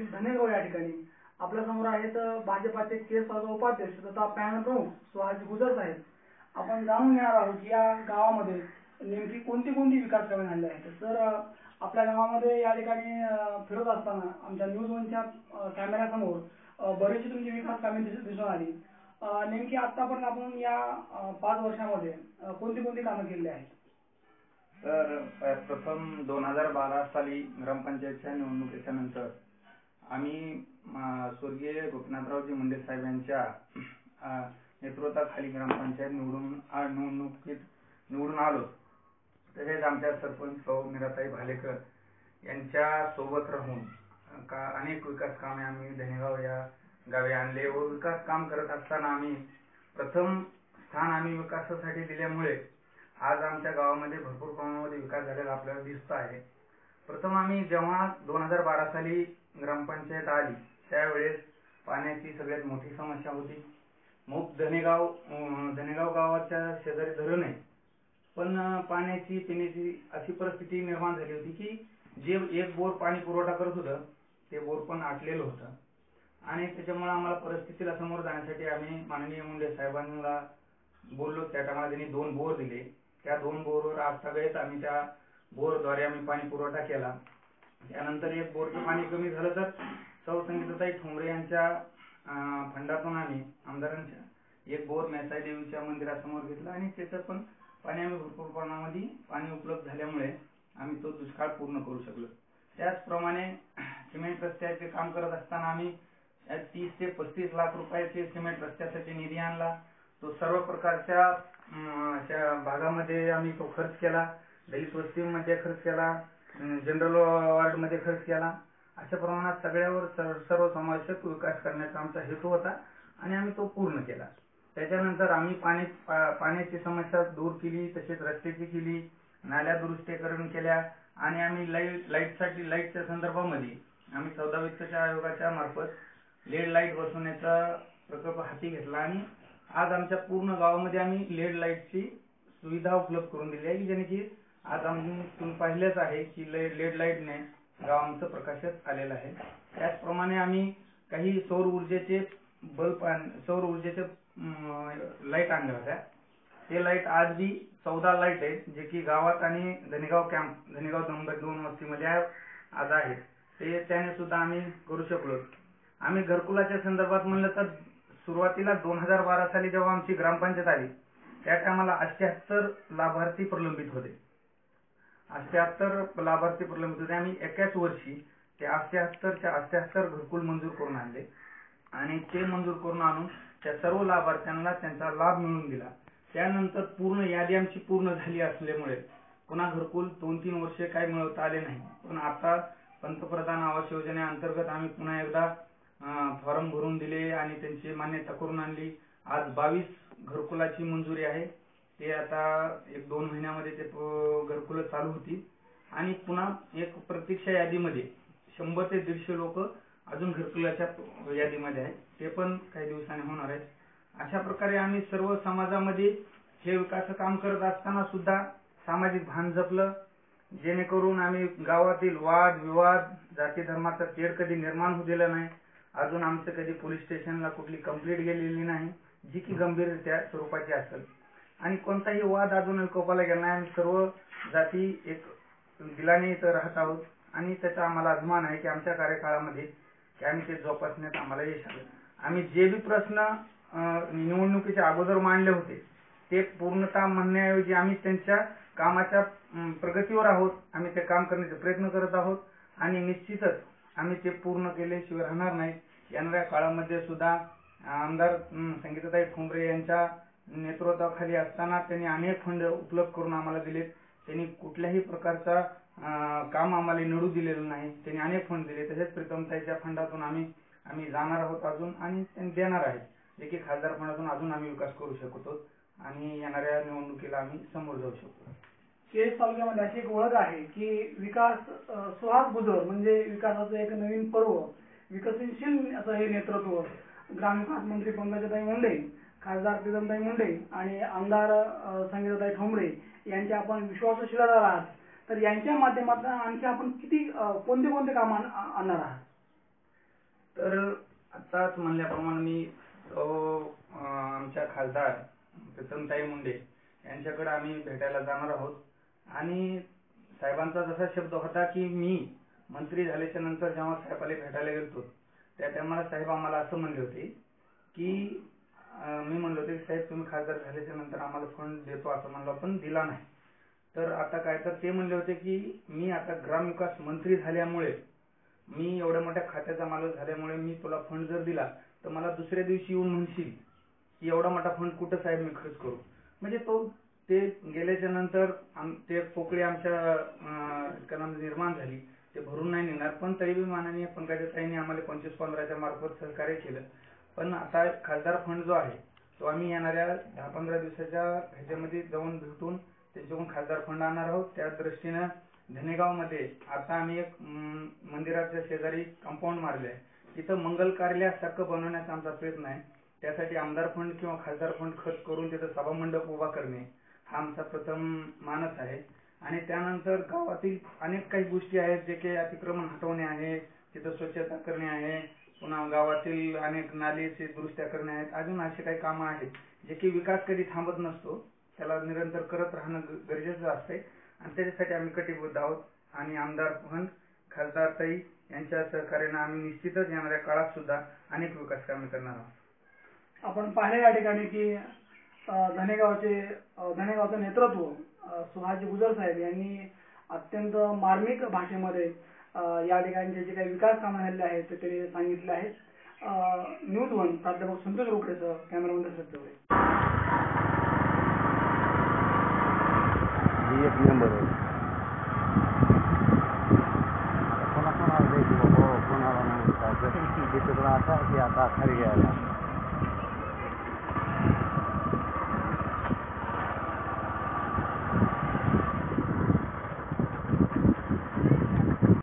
तहसील धनेगाव या ठिकाणी. आपल्यासमोर आहेत भाजपाचे केस उपाध्यक्ष तथा पॅनल प्रमुख सुहास गुजर साहेब. आपण जाणून घेणार आहोत या गावामध्ये नेमकी कोणती कोणती विकास कामे झाली आहेत. सर आपल्या गावामध्ये या ठिकाणी फिरत असताना आमच्या न्यूज वनच्या कॅमेऱ्यासमोर बरीचशी तुमची विकास कामे दिसून आली. नेमकी आतापर्यंत आपण या पाच वर्षामध्ये कोणती कोणती कामं केली आहेत? तर प्रथम दोन हजार बारा साली ग्रामपंचायतच्या निवडणुकीच्या नंतर आम्ही स्वर्गीय गोपीनाथरावजी मुंडे साहेब यांच्या नेतृत्वाखाली ग्रामपंचायत निवडून निवडणुकीत निवडून आलो. तसेच आमच्या सरपंच सौ मीराताई भालेकर यांच्या सोबत राहून का अनेक विकास कामे आम्ही धनेगाव या गावी आणले व विकास काम करत असताना आम्ही प्रथम स्थान आम्ही विकासासाठी दिल्यामुळे आज आमच्या गावामध्ये भरपूर प्रमाणामध्ये विकास झालेला आपल्याला दिसतो आहे. प्रथम आम्ही जेव्हा दोन हजार बारा साली ग्रामपंचायत आली त्यावेळेस पाण्याची सगळ्यात मोठी समस्या होती. मग धनेगाव धनेगाव गावाच्या शेजारी धरण आहे. पण पाण्याची पिण्याची अशी परिस्थिती निर्माण झाली होती की जे एक बोर पाणी पुरवठा करत होतं ते बोर पण आटलेलं होतं. आणि त्याच्यामुळे आम्हाला परिस्थितीला समोर जाण्यासाठी आम्ही माननीय मुंडे साहेबांना बोललो. त्या टायमाला त्यांनी दोन बोर दिले. त्या दोन बोरवर आज सगळेच आम्ही त्या बोरद्वारे आम्ही पाणी पुरवठा केला. त्यानंतर एक बोरचं पाणी कमी झालं तर सौ संगीताताई ठोंबरे यांच्या फंडातून आम्ही आमदारांच्या एक बोर मेसाई देवीच्या मंदिरासमोर घेतला आणि त्याचं पण पाणी आम्ही भरपूर प्रमाणामध्ये पाणी उपलब्ध झाल्यामुळे आम्ही तो दुष्काळ पूर्ण करू शकलो. त्याचप्रमाणे सिमेंट रस्त्याचे काम करत असताना आम्ही तीस ते पस्तीस लाख रुपयाचे सिमेंट रस्त्यासाठी निधी आणला. तो सर्व प्रकारच्या भागामध्ये आम्ही तो खर्च केला. दलित वस्तीमध्ये खर्च केला जनरल वॉर्डमध्ये खर्च केला. अशा प्रमाणात सगळ्यावर सर्व समावेशक विकास करण्याचा आमचा हेतू होता आणि आम्ही तो पूर्ण केला. त्याच्यानंतर आम्ही पाणी पाण्याची समस्या दूर केली तसेच रस्त्याची केली नाल्या दुरुस्तीकरण केल्या आणि आम्ही लाइट लाईटसाठी लाईटच्या संदर्भामध्ये आम्ही चौदा वित्तच्या आयोगाच्या मार्फत लेड लाइट बसवण्याचा प्रकल्प हाती घेतला आणि आज आमच्या पूर्ण गावामध्ये आम्ही लेड लाईटची सुविधा उपलब्ध करून दिली आहे की ज्याने की आज आम्ही तुम्ही पाहिलेच आहे की लेड लाईटने गाव आमचं प्रकाशात आलेलं आहे. त्याचप्रमाणे आम्ही काही सौर ऊर्जेचे बल्ब सौर ऊर्जेचे लाइट आणल्या होत्या ते लाइट आज बी चौदा लाइट आहेत जे की गावात आणि धनेगाव कॅम्प धनेगाव नंबर दोन वस्तीमध्ये आज आहेत ते त्याने सुद्धा आम्ही करू शकलो. आम्ही घरकुलाच्या संदर्भात म्हणलं तर सुरुवातीला दोन हजार बारा साली जेव्हा आमची ग्रामपंचायत आली त्या टायमाला अठ्याहत्तर लाभार्थी प्रलंबित होते. अष्ट्याहत्तर लाभार्थी प्रलंबित होते आम्ही एकाच वर्षी ते अष्ट्याहत्तरच्या अष्ट्याहत्तर घरकुल मंजूर करून आणले. आणि ते मंजूर करून आणून त्या सर्व लाभार्थ्यांना त्यांचा लाभ मिळवून दिला. त्यानंतर पूर्ण यादी आमची पूर्ण झाली असल्यामुळे पुन्हा घरकुल दोन तीन वर्षे काही मिळवता आले नाही. पण आता पंतप्रधान आवास योजनेअंतर्गत आम्ही पुन्हा एकदा फॉर्म भरून दिले आणि त्यांची मान्यता करून आणली. आज बावीस घरकुलाची मंजुरी आहे. ते आता एक दोन महिन्यामध्ये ते घरकुलं चालू होती. आणि पुन्हा एक प्रतीक्षा यादीमध्ये शंभर ते दीडशे लोक अजून घरकुलाच्या यादीमध्ये आहेत. ते पण काही दिवसांनी होणार आहेत. अशा प्रकारे आम्ही सर्व समाजामध्ये हे विकास काम करत असताना सुद्धा सामाजिक भान जपलं. जेणेकरून आम्ही गावातील वाद विवाद जाती धर्माचा तेढ कधी निर्माण होऊ दिला नाही. अजून आमचं कधी पोलीस स्टेशनला कुठली कंप्लीट गेलेली नाही. जी की गंभीर त्या स्वरूपाची असेल. आणि कोणताही वाद अजून कोपाला गेला नाही. आम्ही सर्व जाती एक दिलाने इथं राहत आहोत. आणि त्याचा आम्हाला अभिमान आहे की आमच्या कार्यकाळामध्ये की आम्ही ते जोपासण्यात आम्हाला यश आलं. आम्ही जे बी प्रश्न निवडणुकीच्या अगोदर मांडले होते ते पूर्णतः म्हणण्याऐवजी आम्ही त्यांच्या कामाच्या प्रगतीवर आहोत. आम्ही ते काम करण्याचे प्रयत्न करत आहोत. आणि निश्चितच आम्ही ते पूर्ण केल्याशिवाय राहणार नाही. येणाऱ्या काळामध्ये सुद्धा आमदार संगीताताई ठोंबरे यांच्या नेतृत्वाखाली असताना त्यांनी अनेक फंड उपलब्ध करून आम्हाला दिलेत. त्यांनी कुठल्याही प्रकारचा काम आम्हाला निवडू दिलेलं नाही. त्यांनी अनेक फंड दिले. तसेच प्रीतमताईच्या फंडातून आम्ही आम्ही जाणार आहोत अजून आणि त्यांनी देणार आहेत. जे की खासदार फंडातून अजून आम्ही विकास करू शकतो आणि येणाऱ्या निवडणुकीला आम्ही समोर जाऊ शकतो. केस तालुक्यामध्ये अशी एक ओळख आहे की विकास सुहास बुजर म्हणजे विकासाचं एक नवीन पर्व विकसनशील असं हे नेतृत्व ग्रामविकास मंत्री पंकजाताई मुंडे खासदार प्रीतमताई मुंडे आणि आमदार संगीताताई ठोंबरे यांचे आपण विश्वासू शिलादार आहात तर यांच्या माध्यमातून आणखी आपण किती कोणते कोणते काम आणणार आहात? तर आताच म्हणल्याप्रमाणे मी आमच्या खासदार प्रीतमताई मुंडे यांच्याकडे आम्ही भेटायला जाणार आहोत. आणि साहेबांचा जसा शब्द होता की मी मंत्री झाल्याच्यानंतर जेव्हा साहेबाला भेटायला गेलो त्या टायमाला साहेब आम्हाला असं म्हणले होते की अं, मी म्हणलो होते की साहेब तुम्ही खासदार झाल्याच्यानंतर आम्हाला फंड देतो असं म्हणलं पण दिला नाही. तर आता काय तर ते म्हणले होते की मी आता ग्रामविकास मंत्री झाल्यामुळे मी एवढ्या मोठ्या खात्याचा मालक झाल्यामुळे मी तुला फंड जर दिला तर मला दुसऱ्या दिवशी येऊन म्हणशील की एवढा मोठा फंड कुठं साहेब मी खर्च करू? म्हणजे तो ते गेल्याच्यानंतर आम ते पोकळी आमच्या अं, निर्माण झाली. ते भरून नाही निघणार पण तरी बी माननीय पंकजाताईंनी आम्हाला पंचवीस पंधराच्या मार्फत सहकार्य केलं. पण आता खासदार फंड जो आहे तो आम्ही येणाऱ्या दहा पंधरा दिवसाच्या ह्याच्यामध्ये जाऊन भेटून त्यांच्याकडून खासदार फंड आणणार आहोत. त्या दृष्टीनं धनेगावमध्ये आता आम्ही एक मंदिराच्या शेजारी कंपाऊंड मारले आहे तिथं मंगल कार्यासारखं बनवण्याचा आमचा प्रयत्न आहे. त्यासाठी आमदार फंड किंवा खासदार फंड खर्च करून तिथं सभामंडप उभा करणे हा आमचा प्रथम मानस आहे. आणि त्यानंतर गावातील अनेक काही गोष्टी आहेत जे काही अतिक्रमण हटवणे आहे तिथं स्वच्छता करणे आहे पुन्हा गावातील अनेक नालेचे दुरुस्त्या करणे आहेत. अजून असे काही कामं आहेत जे की विकास कधी थांबत नसतो. त्याला निरंतर करत राहणं गरजेचं असते आणि त्याच्यासाठी आम्ही कटिबद्ध आहोत. आणि आमदार फंड खासदार ताई यांच्या सहकार्यानं आम्ही निश्चितच येणाऱ्या काळात सुद्धा अनेक विकास कामे करणार आहोत. आपण पाहिले या ठिकाणी की धनेगावचे धनेगावचं नेतृत्व सुहाजी गुजर साहेब यांनी अत्यंत मार्मिक भाषेमध्ये या ठिकाणचे जे काही विकास कामं झालेले आहेत ते त्यांनी सांगितले आहेत. न्यूज वन प्राध्यापक संतोष रोकडेसह कॅमेरामन दशरथ चौरे. एक नंबर आहे. कोणाला द्यायची बाबा? हो, कोणाला नाही. आता खरी घ्यायला.